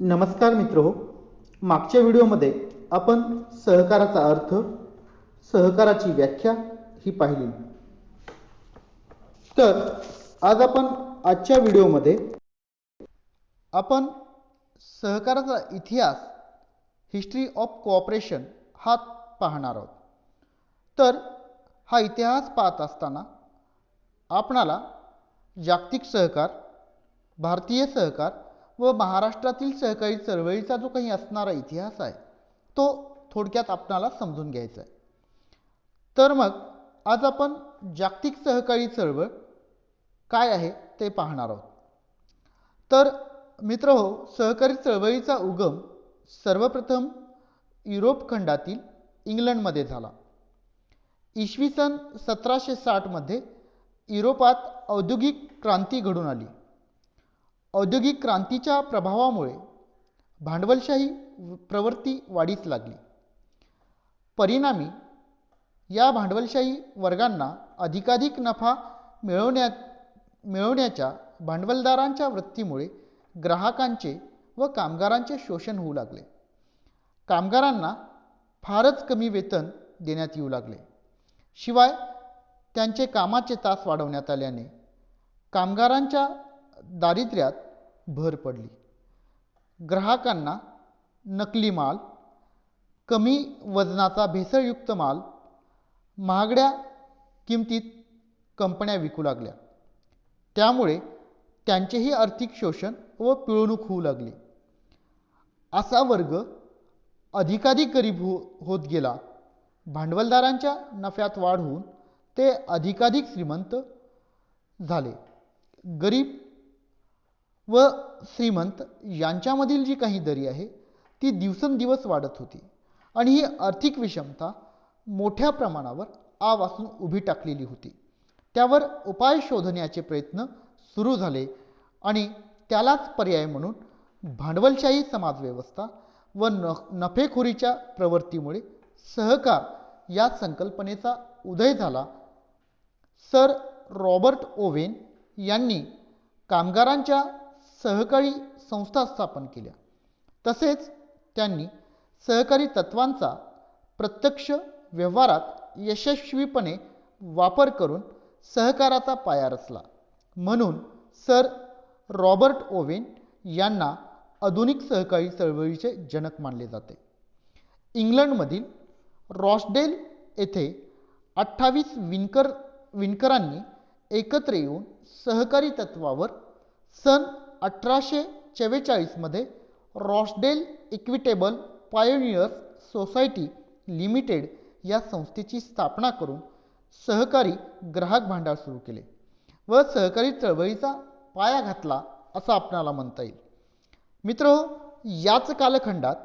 नमस्कार मित्रो मागच्या व्हिडिओमध्ये आपण सहकाराचा अर्थ सहकाराची व्याख्या ही पाहिली. तर आज आपण आजच्या व्हिडिओमध्ये आपण सहकाराचा इतिहास हिस्ट्री ऑफ कोऑपरेशन हा पाहणार आहोत. तर हा इतिहास पाहत असताना आपणाला जागतिक सहकार भारतीय सहकार व महाराष्ट्रातील सहकारी चळवळीचा जो काही असणारा इतिहास आहे तो थोडक्यात आपणाला समजून घ्यायचा आहे. तर मग आज आपण जागतिक सहकारी चळवळ काय आहे ते पाहणार आहोत. तर मित्र हो सहकारी चळवळीचा उगम सर्वप्रथम युरोप खंडातील इंग्लंडमध्ये झाला. इसवी सन सतराशे साठमध्ये युरोपात औद्योगिक क्रांती घडून आली. औद्योगिक क्रांतीच्या प्रभावामुळे भांडवलशाही प्रवृत्ती वाढीस लागली. परिणामी या भांडवलशाही वर्गांना अधिकाधिक नफा मिळवण्या मिळवण्याच्या भांडवलदारांच्या वृत्तीमुळे ग्राहकांचे व कामगारांचे शोषण होऊ लागले. कामगारांना फारच कमी वेतन देण्यात येऊ लागले. शिवाय त्यांचे कामाचे तास वाढवण्यात आल्याने कामगारांच्या दारिद्र्यात भर पडली. ग्राहकांना नकली माल कमी वजनाचा भेसळयुक्त माल महागड्या किमतीत कंपन्या विकू लागल्या. त्यामुळे त्यांचेही आर्थिक शोषण व पिळवणूक होऊ लागली. असा वर्ग अधिकाधिक गरीब हो होत गेला. भांडवलदारांच्या नफ्यात वाढ होऊन ते अधिकाधिक श्रीमंत झाले. गरीब व श्रीमंत यांच्यामधील जी काही दरी आहे ती दिवसेंदिवस वाढत होती. आणि ही आर्थिक विषमता मोठ्या प्रमाणावर आवासून उभी टाकलेली होती. त्यावर उपाय शोधण्याचे प्रयत्न सुरू झाले आणि त्यालाच पर्याय म्हणून भांडवलशाही समाजव्यवस्था व न नफेखोरीच्या प्रवृत्तीमुळे सहकार या संकल्पनेचा उदय झाला. सर रॉबर्ट ओवेन यांनी कामगारांच्या सहकारी संस्था स्थापन केल्या. तसेच त्यांनी सहकारी तत्वांचा प्रत्यक्ष व्यवहारात यशस्वीपणे वापर करून सहकाराचा पाया रचला. म्हणून सर रॉबर्ट ओवेन यांना आधुनिक सहकारी चळवळीचे जनक मानले जाते. इंग्लंडमधील रॉसडेल येथे अठ्ठावीस विणकर विणकरांनी एकत्र येऊन सहकारी तत्वावर सन अठराशे चव्वेचाळीसमध्ये Rochdale equitable pioneers society limited या संस्थेची स्थापना करून सहकारी ग्राहक भांडार सुरू केले व सहकारी चळवळीचा पाया घातला असं आपणाला म्हणता येईल. मित्र याच कालखंडात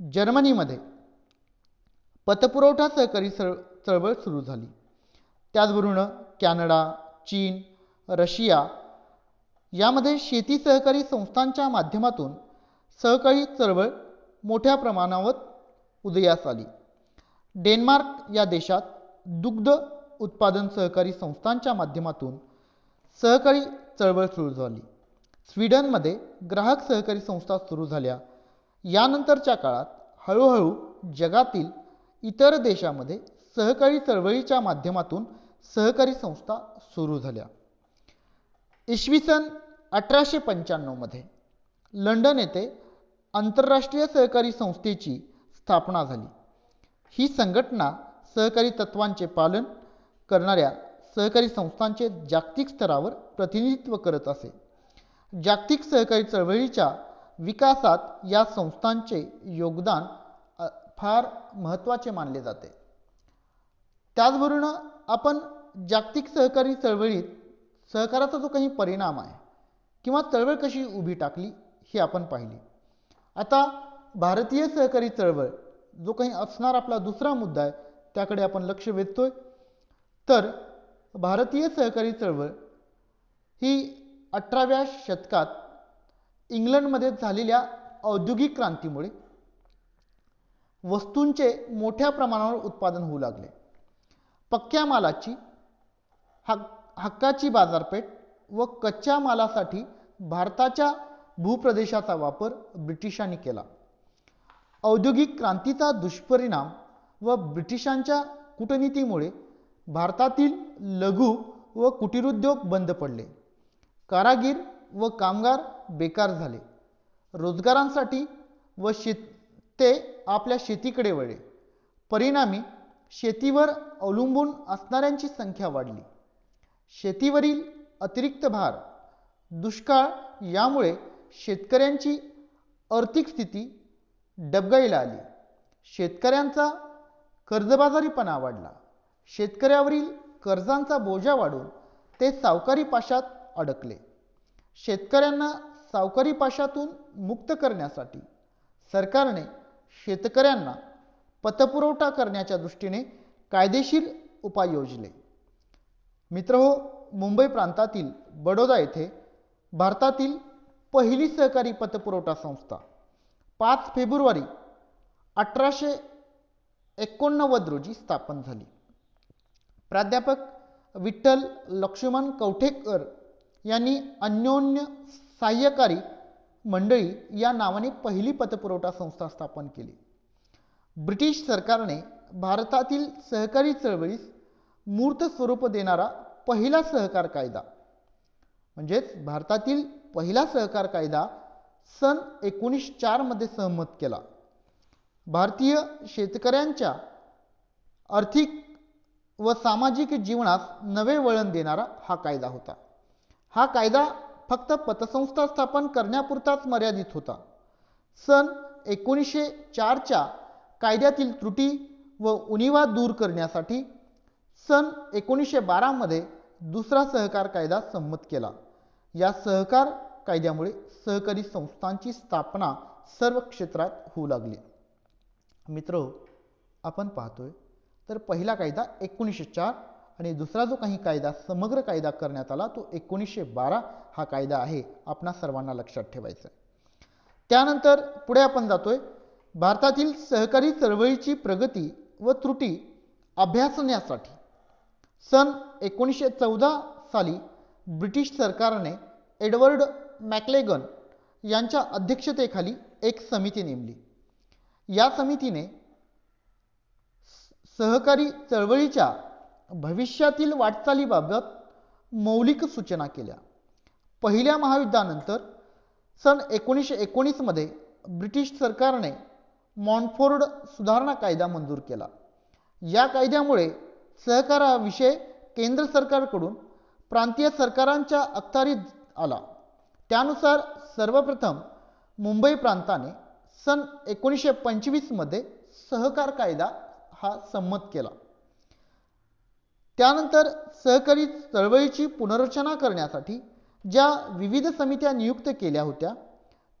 जर्मनीमध्ये पतपुरवठा सहकारी चळ चळवळ सुरू झाली. त्याचबरोबर कॅनडा चीन रशिया यामध्ये शेती सहकारी संस्थांच्या माध्यमातून सहकारी चळवळ मोठ्या प्रमाणावर उदयास आली. डेन्मार्क या देशात दुग्ध उत्पादन सहकारी संस्थांच्या माध्यमातून सहकारी चळवळ सुरू झाली. स्वीडनमध्ये ग्राहक सहकारी संस्था सुरू झाल्या. यानंतरच्या काळात हळूहळू जगातील इतर देशामध्ये सहकारी चळवळीच्या माध्यमातून सहकारी संस्था सुरू झाल्या. इसवी सन अठराशे पंच्याण्णवमध्ये लंडन येथे आंतरराष्ट्रीय सहकारी संस्थेची स्थापना झाली. ही संघटना सहकारी तत्वांचे पालन करणाऱ्या सहकारी संस्थांचे जागतिक स्तरावर प्रतिनिधित्व करत असे. जागतिक सहकारी चळवळीच्या विकासात या संस्थांचे योगदान फार महत्त्वाचे मानले जाते. त्याचबरोबर आपण जागतिक सहकारी चळवळीत सहकाराचा जो काही परिणाम आहे किंवा चळवळ कशी उभी टाकली हे आपण पाहिली. आता भारतीय सहकारी चळवळ जो काही असणार आपला दुसरा मुद्दा आहे त्याकडे आपण लक्ष वेधतोय. तर भारतीय सहकारी चळवळ ही अठराव्या शतकात इंग्लंडमध्ये झालेल्या औद्योगिक क्रांतीमुळे वस्तूंचे मोठ्या प्रमाणावर उत्पादन होऊ लागले. पक्क्या मालाची हा हक्काची बाजारपेठ व कच्च्या मालासाठी भारताच्या भूप्रदेशाचा वापर ब्रिटिशांनी केला. औद्योगिक क्रांतीचा दुष्परिणाम व ब्रिटिशांच्या कूटनीतीमुळे भारतातील लघु व कुटीरोद्योग बंद पडले. कारागीर व कामगार बेकार झाले. रोजगारांसाठी व शेत ते आपल्या शेतीकडे वळले. परिणामी शेतीवर अवलंबून असणाऱ्यांची संख्या वाढली. शेतीवरील अतिरिक्त भार दुष्काळ यामुळे शेतकऱ्यांची आर्थिक स्थिती डबघाईला आली. शेतकऱ्यांचा कर्जबाजारीपणा वाढला. शेतकऱ्यावरील कर्जांचा बोजा वाढून ते सावकारी पाशात अडकले. शेतकऱ्यांना सावकारी पाशातून मुक्त करण्यासाठी सरकारने शेतकऱ्यांना पतपुरवठा करण्याच्या दृष्टीने कायदेशीर उपाय योजले. मित्रहो मुंबई प्रांतातील बडोदा येथे भारतातील पहिली सहकारी पतपुरवठा संस्था. पाच फेब्रुवारी अठराशे एकोणनव्वद रोजी स्थापन झाली. प्राध्यापक विठ्ठल लक्ष्मण कवठेकर यांनी अन्योन्य सहाय्यकारी मंडळी या नावाने पहिली पतपुरवठा संस्था स्थापन केली. ब्रिटिश सरकारने भारतातील सहकारी चळवळीस मूर्त स्वरूप देणारा पहिला सहकार कायदा. म्हणजेच भारतातील पहिला सहकार कायदा सन एकोणीस चारमध्ये सहमत केला. भारतीय शेतकऱ्यांच्या आर्थिक व सामाजिक जीवनास नवे वळण देणारा हा कायदा होता. हा कायदा फक्त पतसंस्था स्थापन करण्यापुरताच मर्यादित होता. सन एकोणीसशे चारच्या कायद्यातील त्रुटी व उणीवा दूर करण्यासाठी सन एकोणीसशे बारामध्ये दुसरा सहकार कायदा संमत केला. या सहकार कायद्यामुळे सहकारी संस्थांची स्थापना सर्व क्षेत्रात होऊ लागली. मित्र आपण पाहतोय तर पहिला कायदा एकोणीसशे चार आणि दुसरा जो काही कायदा समग्र कायदा करण्यात आला तो एकोणीसशे बारा हा कायदा आहे आपणा सर्वांना लक्षात ठेवायचा आहे त्यानंतर पुढे आपण जातोय भारतातील सहकारी चळवळीची प्रगती व त्रुटी अभ्यासण्यासाठी. सन एकोणीसशे चौदा साली ब्रिटिश सरकारने एडवर्ड मॅक्लेगन यांच्या अध्यक्षतेखाली एक समिती नेमली. या समितीने सहकारी चळवळीच्या भविष्यातील वाटचालीबाबत मौलिक सूचना केल्या. पहिल्या महायुद्धानंतर सन एकोणीसशे एकोणीसमध्ये ब्रिटिश सरकारने मॉन्फोर्ड सुधारणा कायदा मंजूर केला. या कायद्यामुळे सहकाराविषय केंद्र सरकारकडून प्रांतीय सरकारांच्या अखत्यारीत आला. त्यानुसार सर्वप्रथम मुंबई प्रांताने सन एकोणीसशे पंचवीसमध्ये सहकार कायदा हा संमत केला. त्यानंतर सहकारी चळवळीची पुनर्रचना करण्यासाठी ज्या विविध समित्या नियुक्त केल्या होत्या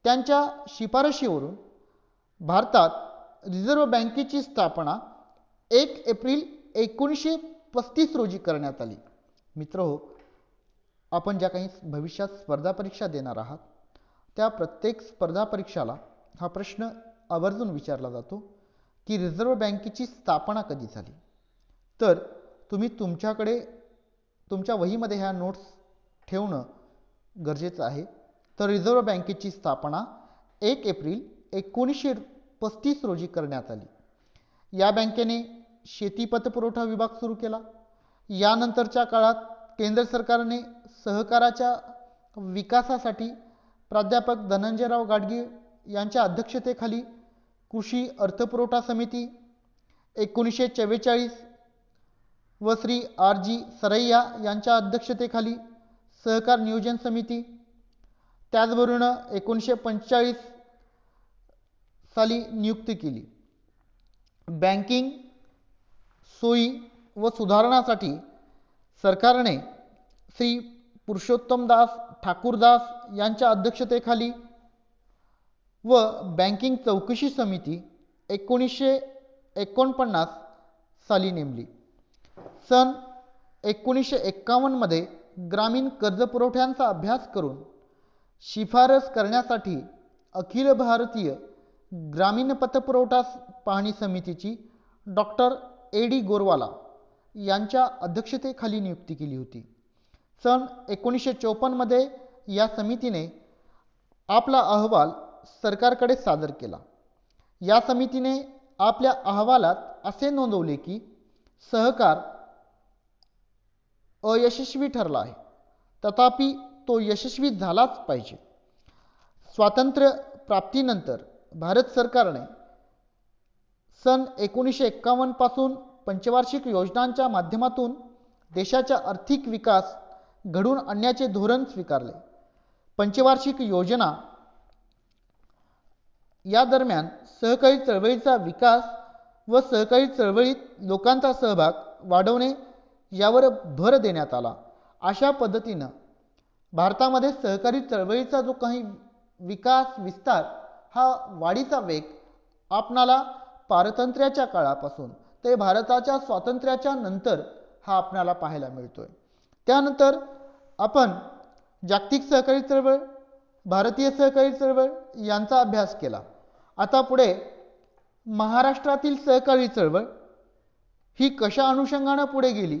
त्यांच्या शिफारशीवरून भारतात रिझर्व्ह बँकेची स्थापना एक एप्रिल एकोणीसशे पस्तीस रोजी करण्यात आली. मित्र हो आपण ज्या काही भविष्यात स्पर्धा परीक्षा देणार आहात त्या प्रत्येक स्पर्धा परीक्षाला हा प्रश्न आवर्जून विचारला जातो की रिझर्व्ह बँकेची स्थापना कधी झाली? तर तुम्ही तुमच्याकडे तुमच्या वहीमध्ये ह्या नोट्स ठेवणं गरजेचं आहे. तर रिझर्व्ह बँकेची स्थापना एक एप्रिल एकोणीसशे पस्तीस रोजी करण्यात आली. या बँकेने शेती पतपुरवठा विभाग सुरू केला. यानंतरच्या काळात केंद्र सरकारने सहकाराच्या विकासासाठी प्राध्यापक धनंजयराव गाडगीळ यांच्या अध्यक्षतेखाली कृषी अर्थपुरवठा समिती एकोणीसशे चव्वेचाळीस व श्री आर जी सरैया यांच्या अध्यक्षतेखाली सहकार नियोजन समिती. त्याचबरोबर एकोणीसशे पंचेचाळीस साली नियुक्ती केली. बँकिंग सोयी व सुधारणासाठी सरकारने श्री पुरुषोत्तमदास ठाकूरदास यांच्या अध्यक्षतेखाली व बँकिंग चौकशी समिती एकोणीसशे एकोणपन्नास साली नेमली. सन एकोणीसशे एक्कावन्नमध्ये ग्रामीण कर्जपुरवठ्यांचा अभ्यास करून शिफारस करण्यासाठी अखिल भारतीय ग्रामीण पतपुरवठा पाहणी समितीची डॉक्टर ए डी गोरवाला यांच्या अध्यक्षतेखाली नियुक्ती केली होती. सन एकोणीसशे चौपन्नमध्ये या समितीने आपला अहवाल सरकारकडे सादर केला. या समितीने आपल्या अहवालात असे नोंदवले की सहकार अयशस्वी ठरला आहे. तथापि तो यशस्वी झालाच पाहिजे. स्वातंत्र्य प्राप्तीनंतर भारत सरकारने सन एकोणीसशे एक्कावन्नपासून पंचवार्षिक योजनांच्या माध्यमातून देशाचा आर्थिक विकास घडून आणण्याचे धोरण स्वीकारले. पंचवार्षिक योजना या दरम्यान सहकारी चळवळीचा विकास व सहकारी चळवळीत लोकांचा सहभाग वाढवणे यावर भर देण्यात आला. अशा पद्धतीनं भारतामध्ये सहकारी चळवळीचा जो काही विकास विस्तार हा वाढीचा वेग आपणाला पारतंत्र्याच्या काळापासून ते भारताच्या स्वातंत्र्याच्या नंतर हा आपणाला पाहायला मिळतोय. त्यानंतर आपण जागतिक सहकारी चळवळ भारतीय सहकारी चळवळ यांचा अभ्यास केला. आता पुढे महाराष्ट्रातील सहकारी चळवळ ही कशा अनुषंगानं पुढे गेली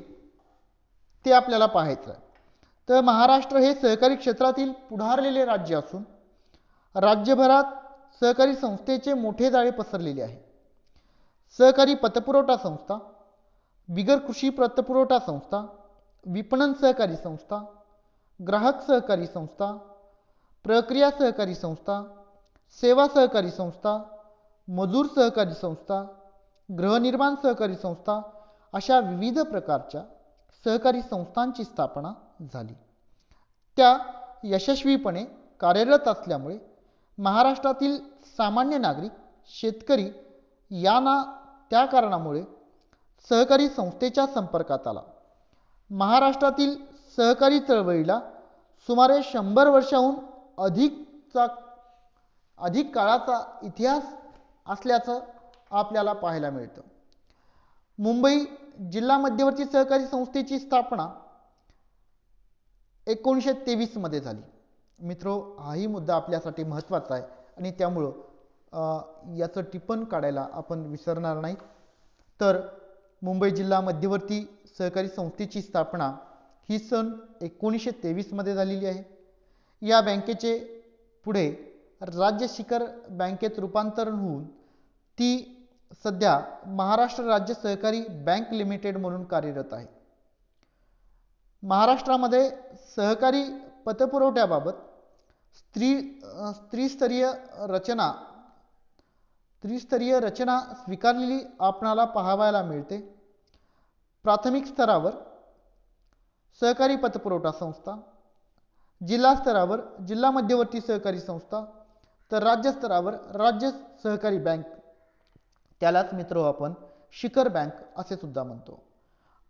ते आपल्याला पाहायचं आहे. तर महाराष्ट्र हे सहकारी क्षेत्रातील पुढारलेले राज्य असून राज्यभरात सहकारी संस्थेचे मोठे जाळे पसरलेले आहे. सहकारी पतपुरवठा संस्था बिगर कृषी पतपुरवठा संस्था विपणन सहकारी संस्था ग्राहक सहकारी संस्था प्रक्रिया सहकारी संस्था सेवा सहकारी संस्था मजूर सहकारी संस्था गृहनिर्माण सहकारी संस्था अशा विविध प्रकारच्या सहकारी संस्थांची स्थापना झाली. त्या यशस्वीपणे कार्यरत असल्यामुळे महाराष्ट्रातील सामान्य नागरिक शेतकरी यांना त्या कारणामुळे सहकारी संस्थेच्या संपर्कात आला. महाराष्ट्रातील सहकारी चळवळीला सुमारे शंभर वर्षाहून अधिकचा अधिक काळाचा इतिहास असल्याचं आपल्याला पाहायला मिळतं. मुंबई जिल्हा मध्यवर्ती सहकारी संस्थेची स्थापना एकोणीसशे तेवीसमध्ये झाली. मित्रो हाही मुद्दा आपल्यासाठी महत्त्वाचा आहे आणि त्यामुळं याचं टिपण काढायला आपण विसरणार नाही. तर मुंबई जिल्हा मध्यवर्ती सहकारी संस्थेची स्थापना ही सन एकोणीसशे तेवीसमध्ये झालेली आहे. या बँकेचे पुढे राज्य शिखर बँकेत रूपांतरण होऊन ती सध्या महाराष्ट्र राज्य सहकारी बँक लिमिटेड म्हणून कार्यरत आहे. महाराष्ट्रामध्ये सहकारी पतपुरवठ्याबाबत स्त्री स्त्रीस्तरीय रचना त्रिस्तरीय रचना स्वीकारलेली आपणाला पाहावायला मिळते. प्राथमिक स्तरावर सहकारी पतपुरवठा संस्था जिल्हा स्तरावर जिल्हा मध्यवर्ती सहकारी संस्था तर राज्य स्तरावर राज्य सहकारी बँक. त्यालाच मित्र हो आपण शिखर बँक असे सुद्धा म्हणतो.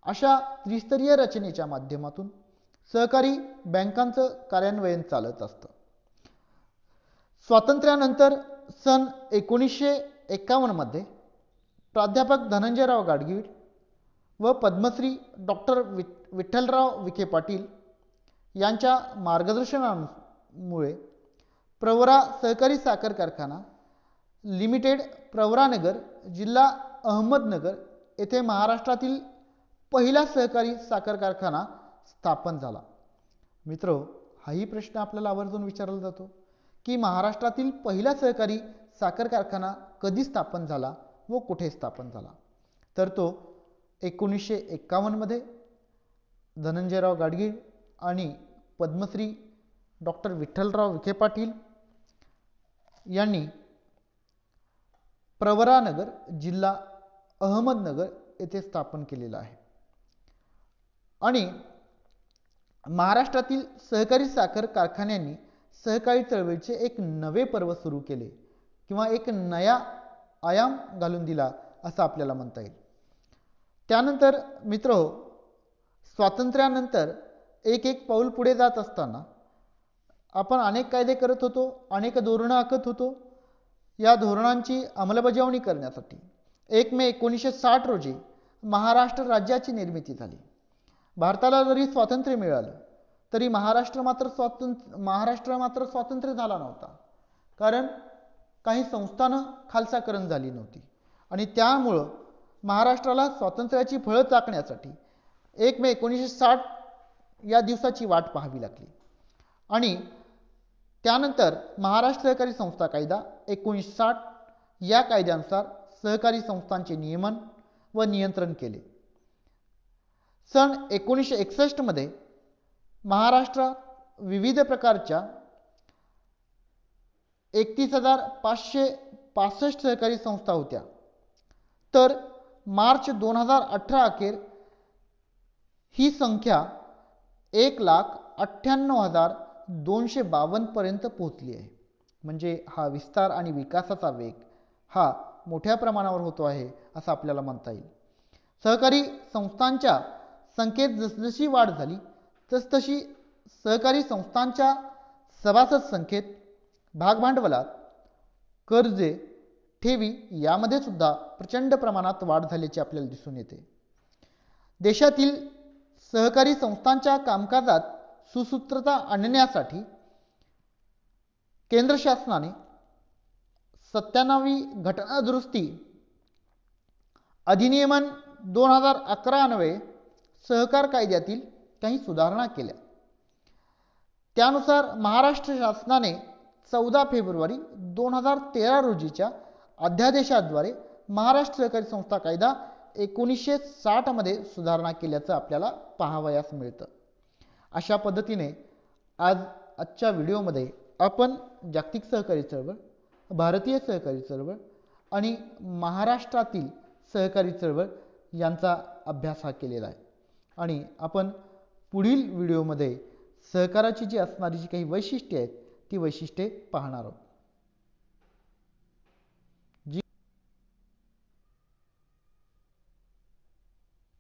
अशा त्रिस्तरीय रचनेच्या माध्यमातून सहकारी बँकांचं कार्यान्वयन चालत असतं. स्वातंत्र्यानंतर सन एकोणीसशे एक्कावन्नमध्ये प्राध्यापक धनंजयराव गाडगीळ व पद्मश्री डॉक्टर वि विठ्ठलराव विखे पाटील यांच्या मार्गदर्शनामुळे प्रवरा सहकारी साखर कारखाना लिमिटेड प्रवरानगर जिल्हा अहमदनगर येथे महाराष्ट्रातील पहिला सहकारी साखर कारखाना स्थापन झाला. मित्र हाही प्रश्न आपल्याला आवर्जून विचारला जातो. की महाराष्ट्रातील पहिला सहकारी साखर कारखाना कधी स्थापन झाला व कुठे स्थापन झाला? तर तो एकोणीसशे एक्कावन्नमध्ये धनंजयराव गाडगीळ आणि पद्मश्री डॉक्टर विठ्ठलराव विखे पाटील यांनी प्रवरानगर जिल्हा अहमदनगर येथे स्थापन केलेला आहे. आणि महाराष्ट्रातील सहकारी साखर कारखान्यांनी सहकारी चळवळीचे एक नवे पर्व सुरू केले किंवा एक नया आयाम घालून दिला असं आपल्याला म्हणता येईल. त्यानंतर मित्र हो, स्वातंत्र्यानंतर एक एक पाऊल पुढे जात असताना आपण अनेक कायदे करत होतो अनेक धोरणं आखत होतो. या धोरणांची अंमलबजावणी करण्यासाठी एक मे एकोणीसशे साठ रोजी महाराष्ट्र राज्याची निर्मिती झाली. भारताला जरी स्वातंत्र्य मिळालं तरी महाराष्ट्र मात्र स्वातंत्र्य महाराष्ट्र मात्र स्वातंत्र्य झाला नव्हता. कारण काही संस्थानं खालसाकरण झाली नव्हती. आणि त्यामुळं महाराष्ट्राला स्वातंत्र्याची फळं चाकण्यासाठी एक मे एकोणीसशे साठ या दिवसाची वाट पाहावी लागली. आणि त्यानंतर महाराष्ट्र सहकारी संस्था कायदा एकोणीसशे साठ या कायद्यानुसार सहकारी संस्थांचे नियमन व नियंत्रण केले. सन एकोणीसशे एकसष्टमध्ये महाराष्ट्रात विविध प्रकारच्या एकतीस हजार पाचशे पासष्ट सहकारी संस्था होत्या. तर मार्च दोन हजार अठरा अखेर ही संख्या एक लाख अठ्ठ्याण्णव हजार दोनशे बावन्नपर्यंत पोहोचली आहे. म्हणजे हा विस्तार आणि विकासाचा वेग हा मोठ्या प्रमाणावर होतो आहे असं आपल्याला म्हणता येईल. सहकारी संस्थांच्या संख्येत जसजशी वाढ झाली तसतशी सहकारी संस्थांच्या सभासद संख्येत भागभांडवलात कर्जे ठेवी यामध्ये सुद्धा प्रचंड प्रमाणात वाढ झाल्याची आपल्याला दिसून येते. देशातील सहकारी संस्थांच्या कामकाजात सुसूत्रता आणण्यासाठी केंद्र शासनाने सत्त्याण्णवी घटना दुरुस्ती अधिनियमन दोन हजार अकरा अन्वये सहकार कायद्यातील काही सुधारणा केल्या. त्यानुसार महाराष्ट्र शासनाने चौदा फेब्रुवारी दोन हजार तेरा रोजीच्या अध्यादेशाद्वारे महाराष्ट्र सहकारी संस्था कायदा एकोणीसशे साठमध्ये सुधारणा केल्याचं आपल्याला पाहावयास मिळतं. अशा पद्धतीने आज आजच्या व्हिडिओमध्ये आपण जागतिक सहकारी चळवळ भारतीय सहकारी चळवळ आणि महाराष्ट्रातील सहकारी चळवळ यांचा अभ्यास हा केलेला आहे. आणि आपण पुढील व्हिडिओमध्ये सहकाराची जी असणारी जी काही वैशिष्ट्ये आहेत ती वैशिष्ट्ये पाहणार आहोत.